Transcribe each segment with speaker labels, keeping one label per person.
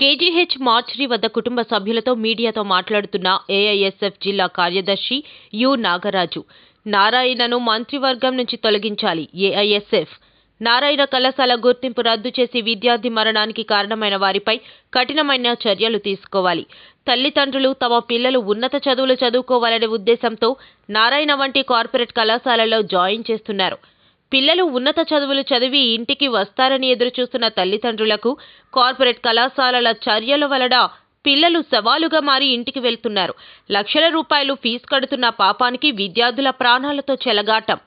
Speaker 1: KGH మార్చిరి వద్ద కుటుంబ సభ్యులతో మీడియాతో మాట్లాడుతున్న ఏఐఎస్ఎఫ్ జిల్లా కార్యదర్శి యు నాగరాజు. నారాయణను మంత్రివర్గం నుంచి తొలగించాలి ఏఐఎస్ఎఫ్. నారాయణ కళాశాల గుర్తింపు రద్దు చేసి విద్యార్థి మరణానికి కారణమైన వారిపై కఠినమైన చర్యలు తీసుకోవాలి. తల్లిదండ్రులు తమ పిల్లలు ఉన్నత చదువులు చదువుకోవాలనే ఉద్దేశంతో నారాయణ వంటి కార్పొరేట్ కళాశాలలో జాయిన్ చేస్తున్నారు. పిల్లలు ఉన్నత చదువులు చదివి ఇంటికి వస్తారని ఎదురుచూస్తున్న తల్లిదండ్రులకు కార్పొరేట్ కళాశాలల చర్యల వలన పిల్లలు సవాలుగా మారి ఇంటికి వెళ్తున్నారు. లక్షల రూపాయలు ఫీజు కడుతున్న పాపానికి విద్యార్థుల ప్రాణాలతో చెలగాటం.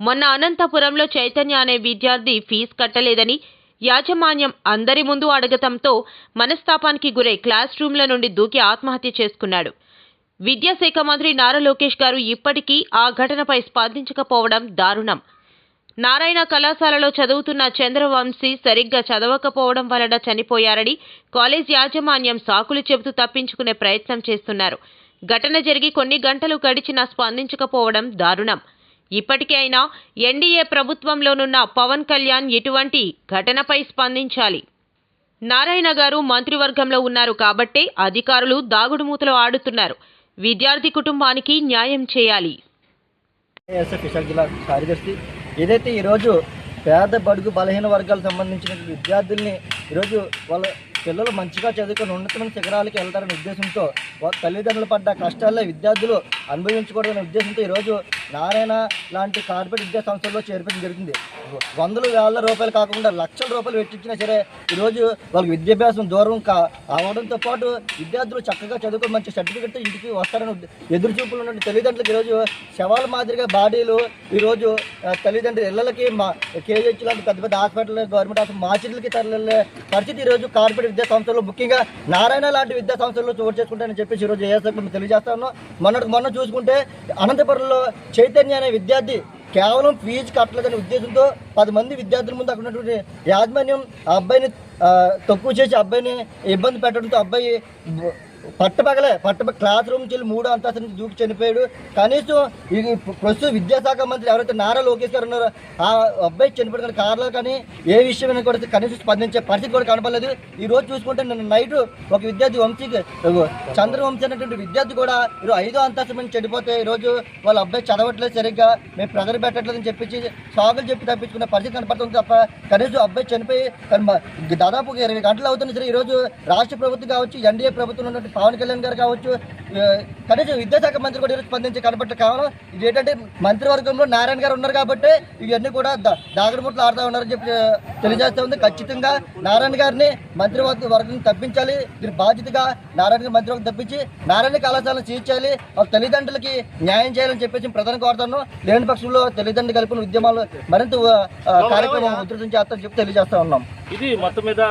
Speaker 1: మొన్న అనంతపురంలో చైతన్య అనే విద్యార్థి ఫీజు కట్టలేదని యాజమాన్యం అందరి ముందు అడగటంతో మనస్తాపానికి గురై క్లాస్ రూమ్ల నుండి దూకి ఆత్మహత్య చేసుకున్నాడు. విద్యాశాఖ మంత్రి నారా లోకేష్ గారు ఇప్పటికీ ఆ ఘటనపై స్పందించకపోవడం దారుణం. నారాయణ కళాశాలలో చదువుతున్న చంద్రవంశీ సరిగ్గా చదవకపోవడం వలన చనిపోయారని కాలేజ్ యాజమాన్యం సాకులు చెబుతూ తప్పించుకునే ప్రయత్నం చేస్తున్నారు. ఘటన జరిగి కొన్ని గంటలు గడిచినా స్పందించకపోవడం దారుణం. ఇప్పటికే అయినా ఎన్డీఏ ప్రభుత్వంలోనున్న పవన్ కళ్యాణ్ ఇటువంటి ఘటనపై స్పందించాలి. నారాయణ గారు మంత్రివర్గంలో ఉన్నారు కాబట్టే అధికారులు దాగుడుమూతలు ఆడుతున్నారు. విద్యార్థి కుటుంబానికి న్యాయం చేయాలి.
Speaker 2: ఏదైతే ఈరోజు పేద బడుగు బలహీన వర్గాలకు సంబంధించిన విద్యార్థుల్ని ఈరోజు వాళ్ళ పిల్లలు మంచిగా చదువుకుని ఉన్నతమైన శిఖరాలకి వెళ్తారనే ఉద్దేశంతో తల్లిదండ్రులు పడ్డ కష్టాల్లో విద్యార్థులు అనుభవించకూడదనే ఉద్దేశంతో ఈరోజు నారాయణ లాంటి కార్పొరేట్ విద్యా సంస్థల్లో చేర్పడం జరిగింది. వందల వేల రూపాయలు కాకుండా లక్షల రూపాయలు పెట్టించినా సరే ఈరోజు వాళ్ళకి విద్యాభ్యాసం దూరం కా అవడంతో పాటు విద్యార్థులు చక్కగా చదువుకుని మంచి సర్టిఫికెట్ ఇంటికి వస్తారని ఎదురుచూపులు ఎదురు చూపులు ఉన్న తల్లిదండ్రులకు ఈరోజు శవాల మాదిరిగా బాడీలు ఈరోజు తల్లిదండ్రులు ఇళ్ళకి మా కేజీహెచ్ లాంటి పెద్ద పెద్ద హాస్పిటల్ గవర్నమెంట్ హాస్పిటల్ మార్చిట్లకి తరలి పరిస్థితి ఈరోజు కార్పొరేట్ విద్యా సంస్థలు. ముఖ్యంగా నారాయణ లాంటి విద్యా సంస్థల్లో చోటు చేసుకుంటానని చెప్పేసి ఈరోజు ఏఎస్ఎఫ్ మేము తెలియజేస్తా ఉన్నాం. మొన్నటి మొన్న చూసుకుంటే అనంతపురంలో చైతన్య అనే విద్యార్థి కేవలం ఫీజు కట్టలేదనే ఉద్దేశంతో పది మంది విద్యార్థుల ముందు అక్కడ ఉన్నటువంటి యాజమాన్యం ఆ అబ్బాయిని తక్కువ చేసి ఆ అబ్బాయిని ఇబ్బంది పెట్టడంతో అబ్బాయి పట్టపగలే పట్ట క్లాస్ రూమ్ వెళ్ళి మూడో అంతస్తు నుంచి దూకి చనిపోయాడు. కనీసం ఈ ప్రస్తుత విద్యాశాఖ మంత్రి ఎవరైతే నారా లోకేష్ గారు ఉన్నారో ఆ అబ్బాయి చనిపోయిన కారణాలు కానీ ఏ విషయమైనా కూడా కనీసం స్పందించే పరిస్థితి కూడా కనపడలేదు. ఈ రోజు చూసుకుంటే నిన్న నైట్ ఒక విద్యార్థి వంశీకి చంద్రవంశీ అనేటువంటి విద్యార్థి కూడా ఈరోజు ఐదో అంతస్తు నుంచి చనిపోతే ఈరోజు వాళ్ళ అబ్బాయి చదవట్లేదు సరిగ్గా మేము ప్రెజర్ పెట్టట్లేదని చెప్పించి సాగులు చెప్పి తప్పించుకునే పరిస్థితి కనపడుతుంది తప్ప కనీసం అబ్బాయి చనిపోయి దాదాపు ఇరవై గంటలు అవుతుంది సరే ఈరోజు రాష్ట్ర ప్రభుత్వం కావచ్చు ఎన్డీఏ ప్రభుత్వం ఉన్నటువంటి పవన్ కళ్యాణ్ గారు కావచ్చు కనీసం విద్యాశాఖ మంత్రి కూడా ఈరోజు స్పందించి కనపట్ల కావాలి ఇది ఏంటంటే మంత్రివర్గంలో నారాయణ గారు ఉన్నారు కాబట్టి ఇవన్నీ కూడా దాగుడుముట్లు ఆడుతూ ఉన్నారని చెప్పి తెలియజేస్తా ఉంది. ఖచ్చితంగా నారాయణ గారిని మంత్రివర్గ వర్గం తప్పించాలి. దీని బాధ్యతగా నారాయణ గారి మంత్రివర్గం తప్పించి నారాయణ కళాశాలను చేర్చాలి వాళ్ళ తల్లిదండ్రులకి న్యాయం చేయాలని చెప్పేసి ప్రధాన కోరుతాను లేని పక్షంలో తల్లిదండ్రులు కలిపిన ఉద్యమాలు మరింత కార్యక్రమం ఉధృతం చేస్తారని చెప్పి తెలియజేస్తా ఉన్నాం.
Speaker 3: ఇది మొత్తం మీద